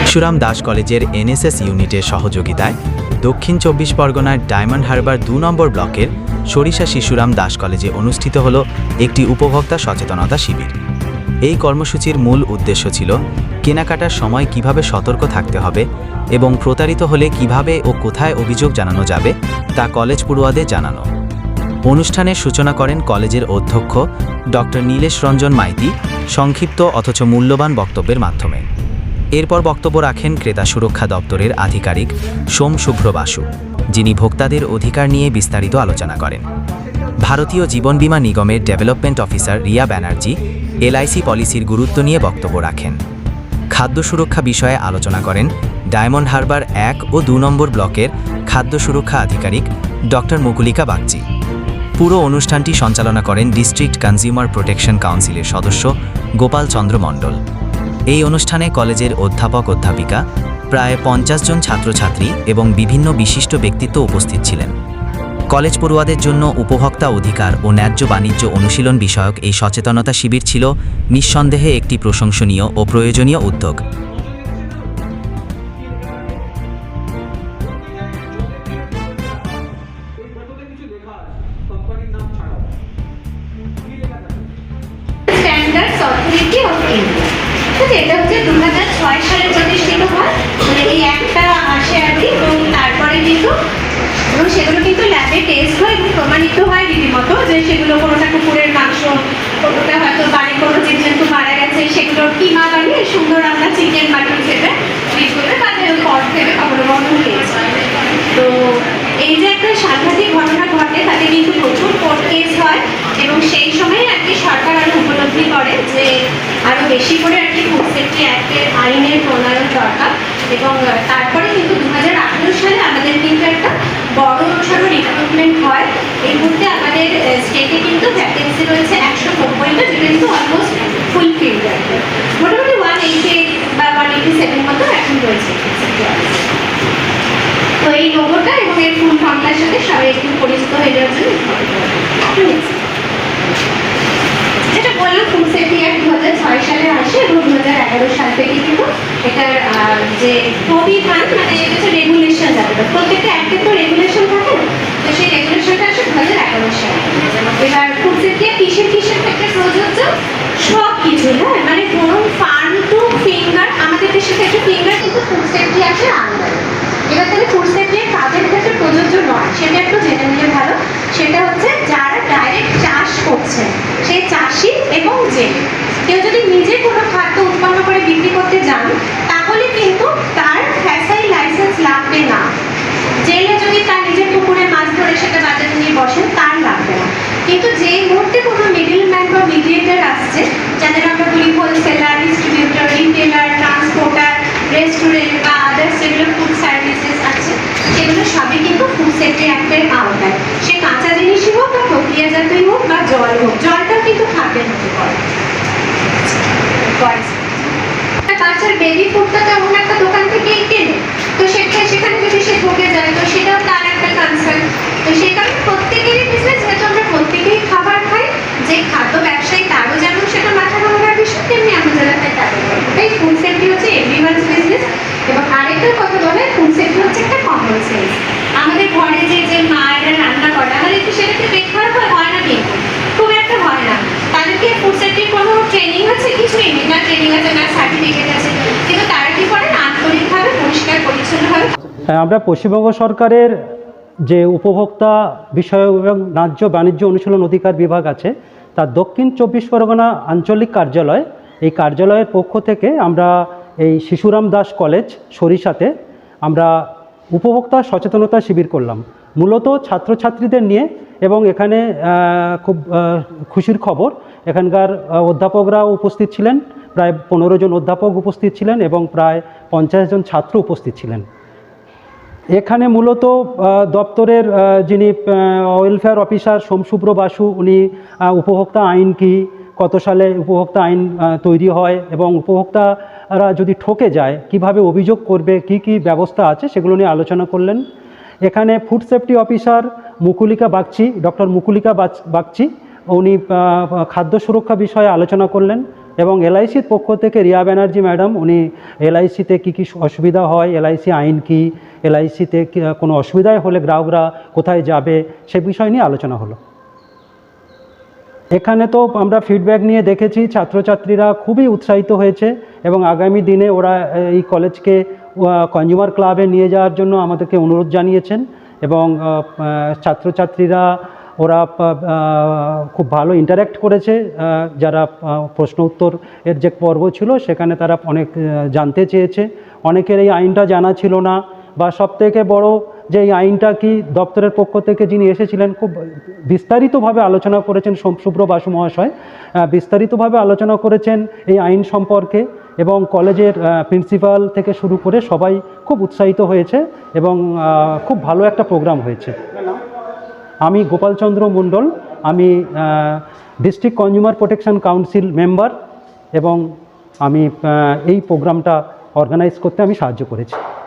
শিশুরাম দাস কলেজের এনএসএস ইউনিটের সহযোগিতায় দক্ষিণ চব্বিশ পরগনার ডায়মন্ড হারবার দু নম্বর ব্লকের সরিষা শিশুরাম দাস কলেজে অনুষ্ঠিত হল একটি উপভোক্তা সচেতনতা শিবির। এই কর্মসূচির মূল উদ্দেশ্য ছিল কেনাকাটার সময় কীভাবে সতর্ক থাকতে হবে এবং প্রতারিত হলে কীভাবে ও কোথায় অভিযোগ জানানো যাবে তা কলেজ পড়ুয়াদের জানানো। অনুষ্ঠানের সূচনা করেন কলেজের অধ্যক্ষ ডক্টর নীলেশ রঞ্জন মাইতি, সংক্ষিপ্ত অথচ মূল্যবান বক্তব্যের মাধ্যমে। এরপর বক্তব্য রাখেন ক্রেতা সুরক্ষা দপ্তরের আধিকারিক সোম শুভ্র বাসু, যিনি ভোক্তাদের অধিকার নিয়ে বিস্তারিত আলোচনা করেন। ভারতীয় জীবন বীমা নিগমের development officer Riya Banerjee LIC পলিসির গুরুত্ব নিয়ে বক্তব্য রাখেন। খাদ্য সুরক্ষা বিষয়ে আলোচনা করেন ডায়মন্ড হারবার এক ও দু নম্বর ব্লকের খাদ্য সুরক্ষা আধিকারিক ডক্টর মুকুলিকা বাগচি। পুরো অনুষ্ঠানটি সঞ্চালনা করেন ডিস্ট্রিক্ট কনজিউমার প্রোটেকশন কাউন্সিলের সদস্য গোপাল চন্দ্র মণ্ডল। এই অনুষ্ঠানে কলেজের অধ্যাপক অধ্যাপিকা প্রায় পঞ্চাশ জন ছাত্রছাত্রী এবং বিভিন্ন বিশিষ্ট ব্যক্তিত্ব উপস্থিত ছিলেন। কলেজ পড়ুয়াদের জন্য উপভোক্তা অধিকার ও ন্যায্য বাণিজ্য অনুশীলন বিষয়ক এই সচেতনতা শিবির ছিল নিঃসন্দেহে একটি প্রশংসনীয় ও প্রয়োজনীয় উদ্যোগ। সালে প্রতিষ্ঠিত হয় মানে এই একটা আসে আর কি এবং তারপরে কিন্তু এবং সেগুলো কিন্তু ল্যাবে টেস্ট হয়, এবং প্রমাণিত হয় রীতিমতো যে সেগুলো কোনোটা কুকুরের মাংস, কোনোটা হয়তো বাড়ির কোনো জীবজন্তু মারা গেছে সেগুলো কিমা বানিয়ে সুন্দর আমরা চিকেন মাটন খেতে ফ্রিজ করে তাদের পর থেকে অবলম্বন খেয়েছি তো এই যে একটা সাংঘাতিক ঘটনা ঘটে, তাতে কিন্তু প্রচুর কোর্ট কেস হয়, এবং সেই সময় আর কি সরকার আরও উপলব্ধি করে যে আরও বেশি করে আর কি ফুড সেফটি অ্যাক্টের আইনের প্রণয়ন দরকার, এবং কিন্তু ভ্যাকেন্সি রয়েছে একশো নব্বইটা যেটা কিন্তু অলমোস্ট ফুলফিল্ড আর মোটামুটি ওয়ান এইটি বা ওয়ান এইটি সেভেন মতো এখন রয়েছে তো এই লোগোটা এবং এর ফুল ফর্মটার সাথে সবাই একটু পরিচিত হয়ে যাওয়ার জন্য. যেটা বললাম সেফটি অ্যাক্ট দু হাজার ছয় সালে আসে এবং দু হাজার এগারো সাল থেকে কিন্তু এটার যে প্রবিধান মানে এটা হচ্ছে রেগুলেশন যাবে। প্রত্যেকটা অ্যাক্টে তো রেগুলেশন থাকে না। তো সেই রেগুলেশনটা আসে দু হাজার এগারো সালে এবার ফুড সেফটি অ্যাক্ট কিসের কিসের ক্ষেত্রে প্রযোজ্য সব কিছু হ্যাঁ মানে কোনো ফার্ম টু ফিঙ্গার আমাদের দেশের ক্ষেত্রে ফিঙ্গার কিন্তু ফুড সেফটি অ্যাক্টের আন্ডারে এবার তাহলে ফুড সেফটি কাজের ক্ষেত্রে প্রযোজ্য নয়, সেটা একটু জেনে নিলে ভালো। সেটা হচ্ছে যারা ডাইরেক্ট চাষ করছে, সেই চাষি এবং যে। কেউ যদি নিজে কোনো খাদ্য উৎপন্ন করে বিক্রি করতে যান, তাহলে কিন্তু তার ফ্যাসাই লাইসেন্স লাগবে না। জেলে যদি তার নিজের পুকুরে মাছ ধরে সেটা বাজারে নিয়ে বসেন, তার লাগবে না। কিন্তু যেই মুহূর্তে কোনো মিডিল ম্যান বা মিডিয়েটার আসছে, যাদের আমরা বলি wholesaler distributor retailer transporter restaurant বা আদার্স যেগুলো ফুড সার্ভিসেস আছে সেগুলো সবই কিন্তু ফুড সেফটি অ্যাক্টের আওতায় সে কাঁচা জিনিসই হোক বা প্রক্রিয়াজাতই হোক বা জল হোক জলটাও কিন্তু খাদ্যের মধ্যে পড়ে পড়ে। একটা বাচ্চার বেবি ফুডটা তো এমন একটা দোকান থেকেই কেনে, তো সেখানে সেখানে যদি সে ঢুকে যায়, তো সেটাও তার একটা কনসার্ন তো সেই কারণে প্রত্যেকেরই বিজনেস যেহেতু আমরা প্রত্যেকেই খাবার খাই যে খাদ্য ব্যবসায়ী তারও যেমন সেটা মাথা ঘামাবার বিষয় তেমনি আমরা যারা খাই তাদের তাই ফুড সেফটি হচ্ছে এভরিওয়ানস বিজনেস এবং আরেকটা কথা বলে ফুড সেফটি হচ্ছে একটা কমন সেন্স আমাদের ঘরে যে যে মায়েরা রান্না করে আমাদের কি সেটাকে দেখভাল হয় হয় না কিন্তু খুব একটা হয় না তাদেরকে ফুড সেফটির কোনো ট্রেনিং আছে কিছুই নেই না ট্রেনিং আছে না সার্টিফিকেট আছে কিন্তু তারা কি করে না আন্তরিকভাবে পরিষ্কার পরিচ্ছন্নভাবে হ্যাঁ, আমরা পশ্চিমবঙ্গ সরকারের যে উপভোক্তা বিষয় এবং ন্যায্য বাণিজ্য অনুশীলন অধিকার বিভাগ আছে তার দক্ষিণ চব্বিশ পরগনা আঞ্চলিক কার্যালয় এই কার্যালয়ের পক্ষ থেকে আমরা এই শিশুরাম দাস কলেজ সরিষাতে আমরা উপভোক্তা সচেতনতা শিবির করলাম। মূলত ছাত্রছাত্রীদের নিয়ে এবং এখানে খুব খুশির খবর এখানকার আহ, অধ্যাপকরাও উপস্থিত ছিলেন প্রায় পনেরো জন অধ্যাপক উপস্থিত ছিলেন এবং প্রায় পঞ্চাশ জন ছাত্র উপস্থিত ছিলেন। এখানে মূলত দপ্তরের যিনি ওয়েলফেয়ার অফিসার সোমশুভ্র বাসু, উনি উপভোক্তা আইন কি, কত সালে উপভোক্তা আইন তৈরি হয় এবং উপভোক্তারা যদি ঠকে যায়, কীভাবে অভিযোগ করবে, কি কি ব্যবস্থা আছে, সেগুলো নিয়ে আলোচনা করলেন। এখানে food safety officer Mukulika Bagchi, doctor Mukulika Bagchi, উনি খাদ্য সুরক্ষা বিষয়ে আলোচনা করলেন এবং এলআইসির পক্ষ থেকে রিয়া ব্যানার্জি ম্যাডাম, উনি এলআইসিতে কী কী অসুবিধা হয় এলআইসি আইন কি এলআইসিতে কোনো অসুবিধায় হলে গ্রাহকরা কোথায় যাবে, সে বিষয় নিয়ে আলোচনা হলো। এখানে তো আমরা ফিডব্যাক নিয়ে দেখেছি, ছাত্রছাত্রীরা খুবই উৎসাহিত হয়েছে এবং আগামী দিনে ওরা এই কলেজকে কনজিউমার ক্লাবে নিয়ে যাওয়ার জন্য আমাদেরকে অনুরোধ জানিয়েছেন এবং ছাত্রছাত্রীরা ওরা খুব ভালো ইন্টারাক্ট করেছে যারা প্রশ্ন উত্তর এর যে পর্ব ছিল সেখানে তারা অনেক জানতে চেয়েছে। অনেকের এই আইনটা জানা ছিল না বা সবথেকে বড় যে এই আইনটা কি দপ্তরের পক্ষ থেকে যিনি এসেছিলেন, খুব বিস্তারিতভাবে আলোচনা করেছেন শুভ্র বাসু মহাশয়। বিস্তারিতভাবে আলোচনা করেছেন এই আইন সম্পর্কে এবং কলেজের প্রিন্সিপাল থেকে শুরু করে সবাই খুব উৎসাহিত হয়েছে এবং খুব ভালো একটা প্রোগ্রাম হয়েছে। আমি গোপালচন্দ্র মণ্ডল, আমি district consumer protection council member এবং আমি এই প্রোগ্রামটা অর্গানাইজ করতে আমি সাহায্য করেছি।